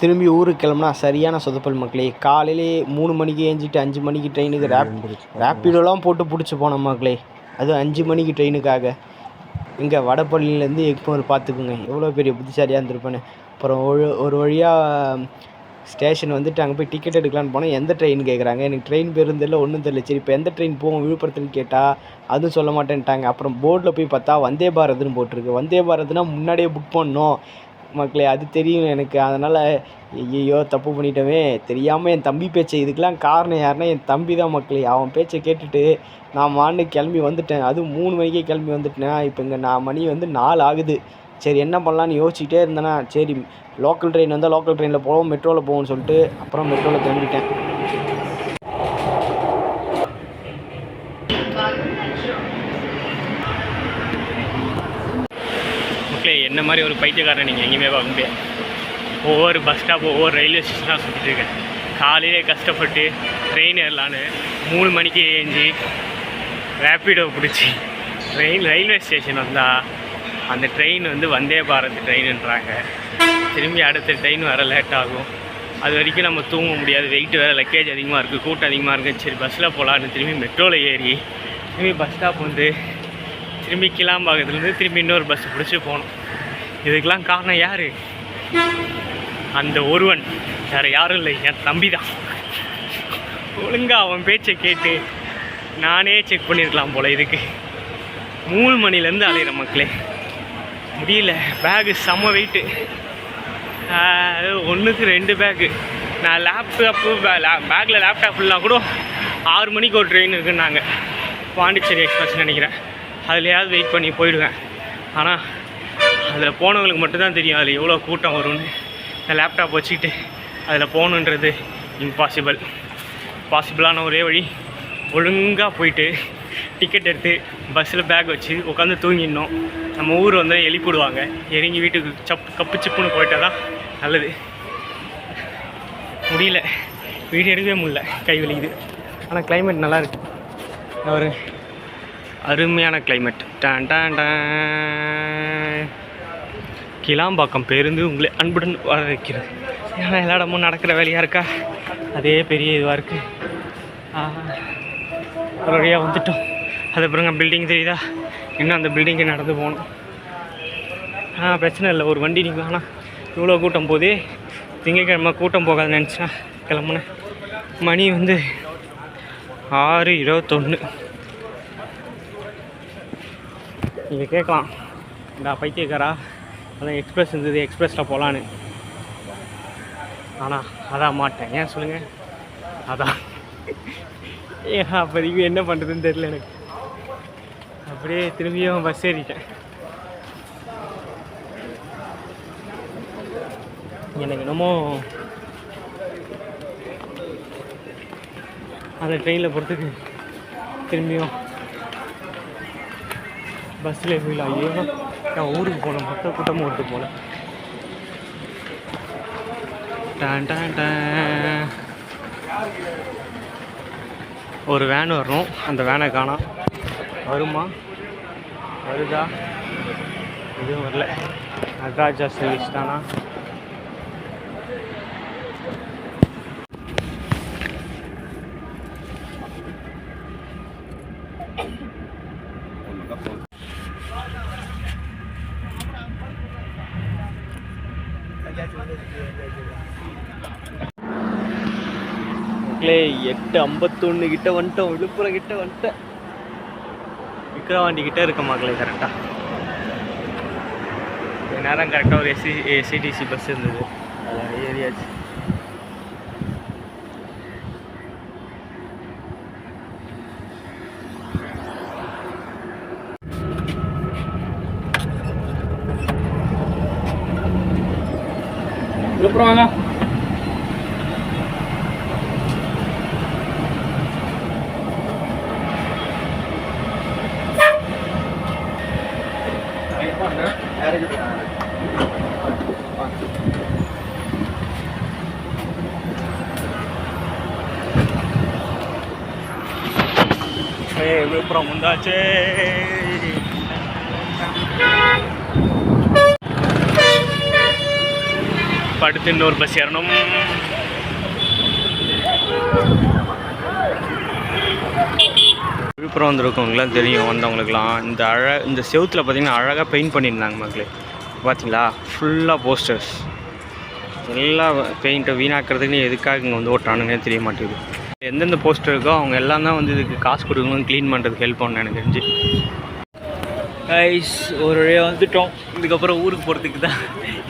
திரும்பி ஊருக்கு கிளம்புனா சரியான சொதப்பல் மக்களே. காலையிலே மூணு மணிக்கு ஏஞ்சிட்டு அஞ்சு மணிக்கு ட்ரெயினுக்கு ரேப் ரேப்பிடோலாம் போட்டு பிடிச்சி போனோம் மக்களே. அதுவும் அஞ்சு மணிக்கு ட்ரெயினுக்காக இங்கே வடப்பள்ளியிலேருந்து எக்மோர் பார்த்துக்குங்க எவ்வளோ பெரிய புத்திசாலியாக இருந்திருப்பேன்னு. அப்புறம் ஒரு ஒரு வழியாக ஸ்டேஷன் வந்துட்டு அங்கே போய் டிக்கெட் எடுக்கலான்னு போனால் எந்த ட்ரெயின் கேட்குறாங்க எனக்கு ட்ரெயின் பேருந்து தெரியல ஒன்றும் தெரியல. சரி இப்போ எந்த ட்ரெயின் போகும் விழுப்புரத்துன்னு கேட்டால் அதுவும் சொல்ல மாட்டேன்ட்டாங்க. அப்புறம் போர்டில் போய் பார்த்தா வந்தே பாரத்னு போட்டிருக்கு. வந்தே பாரத்னா முன்னாடியே புக் பண்ணணும். மக்களே அது தெரியும் எனக்கு. அதனால் ஐயையோ தப்பு பண்ணிட்டோமே. தெரியாமல் என் தம்பி பேச்சை இதுக்கெல்லாம் காரணம் யாருன்னா என் தம்பி தான் மக்களே. அவன் பேச்சை கேட்டுட்டு நான் மாண்டு கிளம்பி வந்துட்டேன். அதுவும் மூணு மணிக்கே கிளம்பி வந்துட்டேன் இப்போ இங்கே நான் மணி வந்து நாலு ஆகுது. சரி என்ன பண்ணலான்னு யோசிச்சுட்டே இருந்தேன்னா சரி லோக்கல் ட்ரெயின் வந்தால் லோக்கல் ட்ரெயினில் போவோம் மெட்ரோவில் போவோம்னு சொல்லிட்டு அப்புறம் மெட்ரோவில் கிளம்பிட்டேன் மக்களே என்ன மாதிரி ஒரு பைத்தியக்காரன் நீங்கள் எங்கேயுமே பார்க்க முடியாது. ஒவ்வொரு பஸ் ஸ்டாப் ஒவ்வொரு ரயில்வே ஸ்டேஷனாக சுற்றிட்டு இருக்கேன். காலையிலே கஷ்டப்பட்டு ட்ரெயின் ஏறலான்னு மூணு மணிக்கு ஏஞ்சி ரேப்பிடோ பிடிச்சி ட்ரெயின் ரயில்வே ஸ்டேஷன் வந்தால் அந்த ட்ரெயின் வந்து வந்தே பாரத் ட்ரெயின்ன்றாங்க திரும்பி அடுத்த ட்ரெயின் வர லேட் ஆகும். அது வரைக்கும் நம்ம தூங்க முடியாது. வெயிட் வேறு லக்கேஜ் அதிகமாக இருக்குது கூட்டம் அதிகமாக இருக்குது சரி பஸ்ஸில் போகலான்னு திரும்பி மெட்ரோவில் ஏறி திரும்பி பஸ் ஸ்டாப் வந்து திரும்பி கிளாம்பாக்கத்துலேருந்து திரும்பி இன்னொரு பஸ் பிடிச்சி போனோம் இதுக்கெல்லாம் காரணம் யார்? அந்த ஒருவன். வேறு யாரும் இல்லை. என் தம்பி தான் ஒழுங்கா அவன் பேச்சை கேட்டு நானே செக் பண்ணியிருக்கலாம் போல் இதுக்கு. மூணு மணிலேருந்து அலையிற மக்களே. முடியல. பேகு செம்ம வெயிட்டு ஒன்றுக்கு ரெண்டு பேக்கு நான் லேப்டாப்பு பேக்கில் லேப்டாப் இல்லைனா கூட ஆறு மணிக்கு ஒரு ட்ரெயின் இருக்குன்னாங்க. பாண்டிச்சேரி எக்ஸ்பிரஸ் நினைக்கிறேன். அதுலையாவது வெயிட் பண்ணி போயிடுவேன். ஆனால் அதில் போனவங்களுக்கு மட்டும்தான் தெரியும் அதில் எவ்வளோ கூட்டம் வரும்னு. இந்த லேப்டாப் வச்சுக்கிட்டு அதில் போகணுன்றது இம்பாசிபிள் பாசிபிளான ஒரே வழி ஒழுங்காக போயிட்டு டிக்கெட் எடுத்து பஸ்ஸில் பேக் வச்சு உட்காந்து தூங்கிடணும். நம்ம ஊர் வந்து எழுப்பிடுவாங்க இறங்கி வீட்டுக்கு சப் கப்பு சிப்புன்னு போயிட்டால் தான் நல்லது. முடியல. வீடு எடுக்கவே முடியல. கை வலிக்குது. ஆனால் கிளைமேட் நல்லா இருக்கு. ஒரு அருமையான கிளைமேட் டான் டான் டான். கிளாம்பாக்கம் பேருந்து உங்களை அன்புடன் வரவேற்கிறது. ஏன்னா எல்லா இடமும் நடக்கிற வேலையாக இருக்கா? அதே பெரிய இதுவாக இருக்குது ஒரு வழியாக வந்துட்டோம். அது பில்டிங் தெரியுதா? இன்னும் அந்த பில்டிங்கு நடந்து போகணும். ஆ பிரச்சனை இல்லை. ஒரு வண்டி நீங்கள் ஆனால் இவ்வளோ கூட்டம் போதே திங்கக்கிழமை கூட்டம் போகாதுன்னு நினச்சேன். கிளம்புனேன். மணி வந்து ஆறு இருபத்தொன்று நீங்கள் கேட்கலாம். இந்த பைத்தியக்காரா? அதான் எக்ஸ்பிரஸ் இருந்தது எக்ஸ்பிரஸில் போகலான்னு ஆனால் அதான் மாட்டேன். ஏன் சொல்லுங்கள் அதான் ஏன் அப்போதைக்கு என்ன பண்ணுறதுன்னு தெரியல எனக்கு. அப்படியே திரும்பியும் பஸ் ஏறிட்டேன். எனக்கு என்னமோ அந்த ட்ரெயினில் போகிறதுக்கு திரும்பியும் பஸ்ஸில் ஃபீல் ஐயோ நான் ஊருக்கு போனேன். மொத்த கூட்டமும் ஓட்டு போகல. டான் டான் டான். ஒரு வேன் வரணும். அந்த வேனை காணாம். வருமா? வருதா? எதுவும் வரல. நட்ராஜா சர்வீஸ் தானா? எட்டு ஐம்பத்தொன்று கிட்ட வந்துட்டோம். விழுப்புரம் கிட்ட வந்துட்டேன். விக்ரவாண்டி கிட்ட இருக்க மக்களே கரெக்டாக நேரம் கரெக்டாக ஒரு எஸ்சி எஸ்சிடிசி பஸ் இருந்தது. அதெல்லாம் ஏரியாச்சு Yok bro nga. Hey, we're from Mundache. வந்தாச்சே படுத்து இன்னொரு பஸ் ஏறணும். விழுப்புரம் வந்திருக்கவங்களாம் தெரியும் வந்தவங்களுக்குலாம். இந்த அழ இந்த செவுத்தில் பார்த்தீங்கன்னா அழகாக பெயிண்ட் பண்ணியிருந்தாங்க மக்களே. பார்த்தீங்களா ஃபுல்லாக போஸ்டர்ஸ் எல்லா பெயிண்ட்டை வீணாக்கிறதுக்குன்னு எதுக்காக இங்கே வந்து ஓட்டுறானுங்கன்னு தெரிய மாட்டேங்குது. எந்தெந்த போஸ்டர் இருக்கோ அவங்க எல்லாம் தான் வந்து இதுக்கு காசு கொடுக்கணும் க்ளீன் பண்ணுறதுக்கு ஹெல்ப் பண்ணணும் எனக்கு தெரிஞ்சு. கைஸ் ஒரு வழியாக வந்துட்டோம். இதுக்கப்புறம் ஊருக்கு போகிறதுக்கு தான்.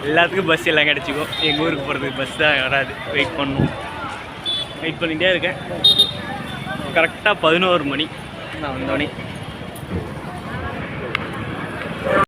எல்லாத்துக்கும் பஸ் எல்லாம் கிடச்சிக்கும். எங்கள் ஊருக்கு போகிறதுக்கு பஸ் தான் வராது. வெயிட் பண்ணணும் வெயிட் பண்ணிகிட்டே இருக்கேன். கரெக்டாக பதினோரு மணி. நான் வந்தோடனே